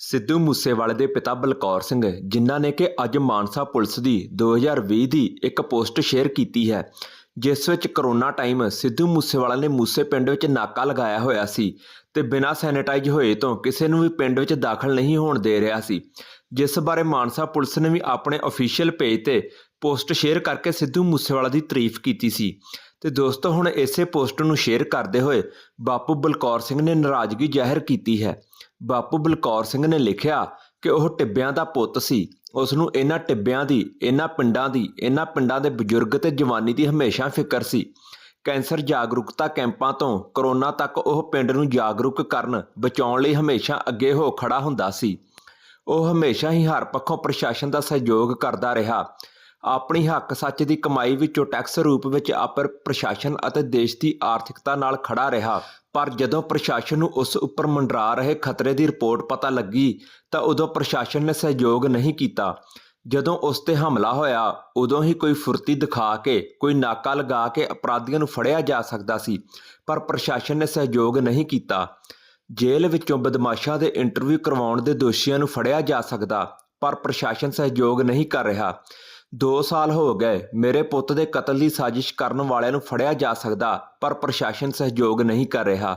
ਸਿੱਧੂ ਮੂਸੇਵਾਲੇ ਦੇ ਪਿਤਾ ਬਲਕੌਰ ਸਿੰਘ, ਜਿਨ੍ਹਾਂ ਨੇ ਕਿ ਅੱਜ ਮਾਨਸਾ ਪੁਲਿਸ ਦੀ 2020 ਦੀ ਇੱਕ ਪੋਸਟ ਸ਼ੇਅਰ ਕੀਤੀ ਹੈ, ਜਿਸ ਵਿੱਚ ਕਰੋਨਾ ਟਾਈਮ ਸਿੱਧੂ ਮੂਸੇਵਾਲਾ ਨੇ ਮੂਸੇ ਪਿੰਡ ਵਿੱਚ ਨਾਕਾ ਲਗਾਇਆ ਹੋਇਆ ਸੀ ਤੇ ਬਿਨਾਂ ਸੈਨੇਟਾਈਜ਼ ਹੋਏ ਤੋਂ ਕਿਸੇ ਨੂੰ ਵੀ ਪਿੰਡ ਵਿੱਚ ਦਾਖਲ ਨਹੀਂ ਹੋਣ ਦੇ ਰਿਹਾ ਸੀ। ਜਿਸ ਬਾਰੇ ਮਾਨਸਾ ਪੁਲਿਸ ਨੇ ਵੀ ਆਪਣੇ ਅਫੀਸ਼ੀਅਲ ਪੇਜ ਤੇ ਪੋਸਟ ਸ਼ੇਅਰ ਕਰਕੇ ਸਿੱਧੂ ਮੂਸੇਵਾਲਾ ਦੀ ਤਾਰੀਫ ਕੀਤੀ ਸੀ। ਤੇ ਦੋਸਤੋ, ਹੁਣ ਇਸੇ ਪੋਸਟ ਨੂੰ ਸ਼ੇਅਰ ਕਰਦੇ ਹੋਏ ਬਾਪੂ ਬਲਕੌਰ ਸਿੰਘ ਨੇ ਨਾਰਾਜ਼ਗੀ ਜ਼ਾਹਿਰ ਕੀਤੀ ਹੈ। ਬਾਪੂ ਬਲਕੌਰ ਸਿੰਘ ਨੇ ਲਿਖਿਆ ਕਿ ਉਹ ਟਿੱਬਿਆਂ ਦਾ ਪੁੱਤ ਸੀ। ਉਸ ਨੂੰ ਇਹਨਾਂ ਟਿੱਬਿਆਂ ਦੀ, ਇਹਨਾਂ ਪਿੰਡਾਂ ਦੀ, ਇਹਨਾਂ ਪਿੰਡਾਂ ਦੇ ਬਜ਼ੁਰਗ ਤੇ ਜਵਾਨੀ ਦੀ ਹਮੇਸ਼ਾ ਫਿਕਰ ਸੀ। ਕੈਂਸਰ ਜਾਗਰੂਕਤਾ ਕੈਂਪਾਂ ਤੋਂ ਕਰੋਨਾ ਤੱਕ ਉਹ ਪਿੰਡ ਨੂੰ ਜਾਗਰੂਕ ਕਰਨ, ਬਚਾਉਣ ਲਈ ਹਮੇਸ਼ਾ ਅੱਗੇ ਹੋ ਖੜਾ ਹੁੰਦਾ ਸੀ। ਉਹ ਹਮੇਸ਼ਾ ਹੀ ਹਰ ਪੱਖੋਂ ਪ੍ਰਸ਼ਾਸਨ ਦਾ ਸਹਿਯੋਗ ਕਰਦਾ ਰਿਹਾ। ਆਪਣੀ ਹੱਕ ਸੱਚ ਦੀ ਕਮਾਈ ਵਿੱਚੋਂ ਟੈਕਸ ਰੂਪ ਵਿੱਚ ਆਪਰ ਪ੍ਰਸ਼ਾਸਨ ਅਤੇ ਦੇਸ਼ ਦੀ ਆਰਥਿਕਤਾ ਨਾਲ ਖੜਾ ਰਿਹਾ। ਪਰ ਜਦੋਂ ਪ੍ਰਸ਼ਾਸਨ ਨੂੰ ਉਸ ਉੱਪਰ ਮੰਡਰਾ ਰਹੇ ਖਤਰੇ ਦੀ ਰਿਪੋਰਟ ਪਤਾ ਲੱਗੀ, ਤਾਂ ਉਦੋਂ ਪ੍ਰਸ਼ਾਸਨ ਨੇ ਸਹਿਯੋਗ ਨਹੀਂ ਕੀਤਾ। ਜਦੋਂ ਉਸ ਤੇ ਹਮਲਾ ਹੋਇਆ, ਉਦੋਂ ਹੀ ਕੋਈ ਫੁਰਤੀ ਦਿਖਾ ਕੇ, ਕੋਈ ਨਾਕਾ ਲਗਾ ਕੇ ਅਪਰਾਧੀਆਂ ਨੂੰ ਫੜਿਆ ਜਾ ਸਕਦਾ ਸੀ, ਪਰ ਪ੍ਰਸ਼ਾਸਨ ਨੇ ਸਹਿਯੋਗ ਨਹੀਂ ਕੀਤਾ। ਜੇਲ੍ਹ ਵਿੱਚੋਂ ਬਦਮਾਸ਼ਾਂ ਦੇ ਇੰਟਰਵਿਊ ਕਰਵਾਉਣ ਦੇ ਦੋਸ਼ੀਆਂ ਨੂੰ ਫੜਿਆ ਜਾ ਸਕਦਾ, ਪਰ ਪ੍ਰਸ਼ਾਸਨ ਸਹਿਯੋਗ ਨਹੀਂ ਕਰ ਰਿਹਾ। 2 ਸਾਲ ਹੋ ਗਏ, ਮੇਰੇ ਪੁੱਤ ਦੇ ਕਤਲ ਦੀ ਸਾਜ਼ਿਸ਼ ਕਰਨ ਵਾਲਿਆਂ ਨੂੰ ਫੜਿਆ ਜਾ ਸਕਦਾ, ਪਰ ਪ੍ਰਸ਼ਾਸਨ ਸਹਿਯੋਗ ਨਹੀਂ ਕਰ ਰਿਹਾ।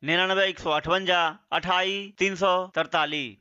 99 158 28 343